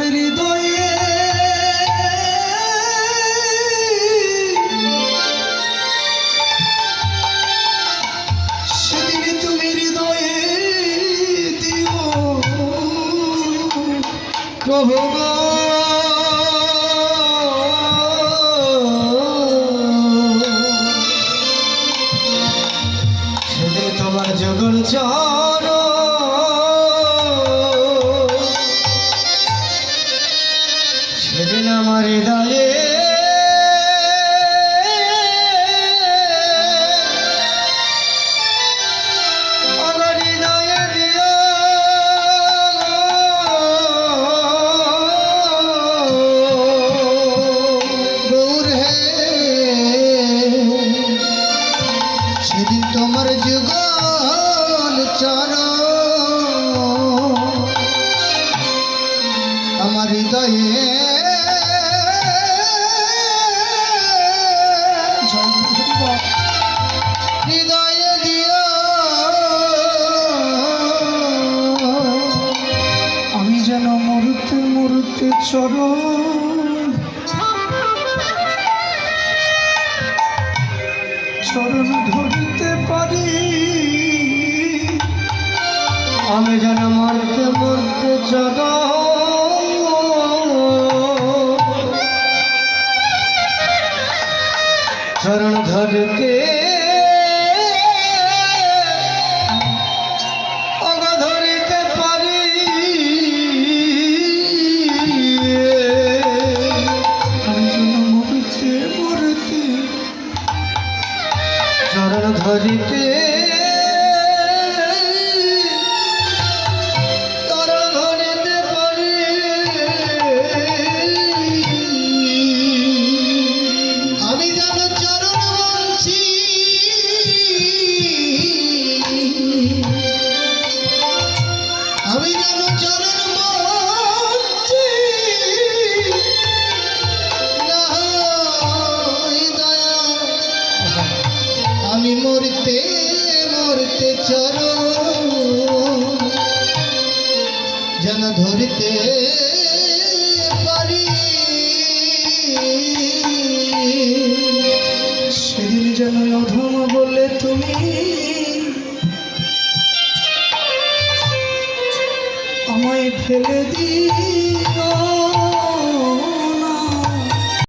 আমার হৃদয়ে। সেদিন তুমি হৃদয়ে দিও প্রভু তোমার জগল চর চরণ চরণ পারি। আমি যেন মরতে মরতে চরণ ধরতে চরণ ধরিতে আমি মরতে মরতে চরণ। যেন ধরিতে পারি। সেদিন যেন অধম বলে তুমি। আমায় ফেলে দিও।